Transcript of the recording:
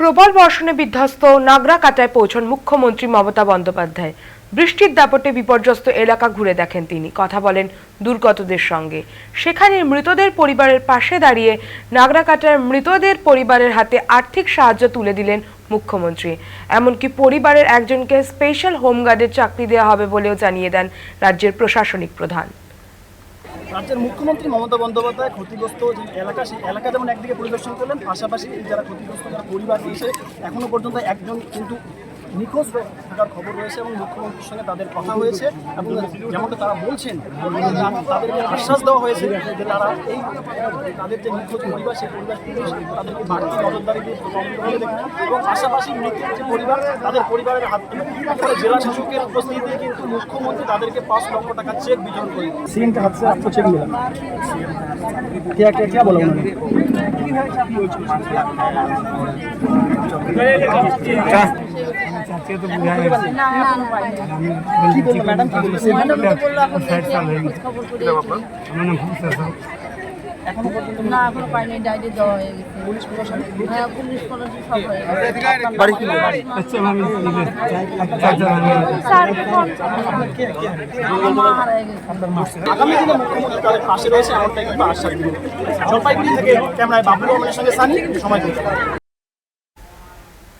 প্রবল বর্ষণে বিধ্বস্ত নাগরাকাটায় পৌঁছন মুখ্যমন্ত্রী মমতা বন্দ্যোপাধ্যায়। বৃষ্টির দাপটে বিপর্যস্ত এলাকা ঘুরে দেখেন তিনি। কথা বলেন দুর্গতদের সঙ্গে। সেখানে মৃতদের পরিবারের পাশে দাঁড়িয়ে নাগরাকাটার মৃতদের পরিবারের হাতে আর্থিক সাহায্য তুলে দিলেন মুখ্যমন্ত্রী। এমনকি পরিবারের একজনকে স্পেশাল হোমগার্ডের চাকরি দেওয়া হবে বলেও জানিয়ে দেন রাজ্যের প্রশাসনিক প্রধান। রাজ্যের মুখ্যমন্ত্রী মমতা বন্দ্যোপাধ্যায় ক্ষতিগ্রস্ত যে এলাকা, সেই এলাকা যেমন একদিকে পরিদর্শন করলেন, পাশাপাশি যারা ক্ষতিগ্রস্ত, যারা পরিবার রয়েছে, এখনও পর্যন্ত একজন কিন্তু নিখোঁজ থাকার খবর রয়েছে এবং মুখ্যমন্ত্রীর সঙ্গে তাদের কথা হয়েছে এবং যেমনটা তারা বলছেন তা- তাদেরকে আশ্বাস দেওয়া হয়েছে যে তারা এই তাদের যে নিখোঁজ পরিবার সেই পরিবার থেকে তাদেরকে বাড়তি নজরদারি দিয়ে তদন্ত করে দেখবেন এবং পাশাপাশি মৃতের যে পরিবার তাদের পরিবারের হাত থেকে জেলা শাসকের উপস্থিতিতে কিন্তু মুখ্যমন্ত্রী তাদেরকে পাঁচ লক্ষ টাকা চেক বিতরণ করে সিএনকে হাত से आपको चेक मिला क्या क्या क्या बोला उन्होंने কি বলল ম্যাডাম? কি বলল এখনও পর্যন্ত না এখনও পাইনি ডায়েরি দেওয়া হয়ে গেছে। পুলিশ প্রশাসন হ্যাঁ পুলিশ প্রশাসন সব হয়ে গেছে। বাড়ি কি স্যার এখন আমার মা হারিয়ে গেছে। আগামী দিনে মুখ্যমন্ত্রী তাদের পাশে রয়েছে এমনটাই কিন্তু আশ্বাস দিলেন জলপাইগুড়ি থেকে ক্যামেরায় বাবুল রহমানের সঙ্গে সানি সময়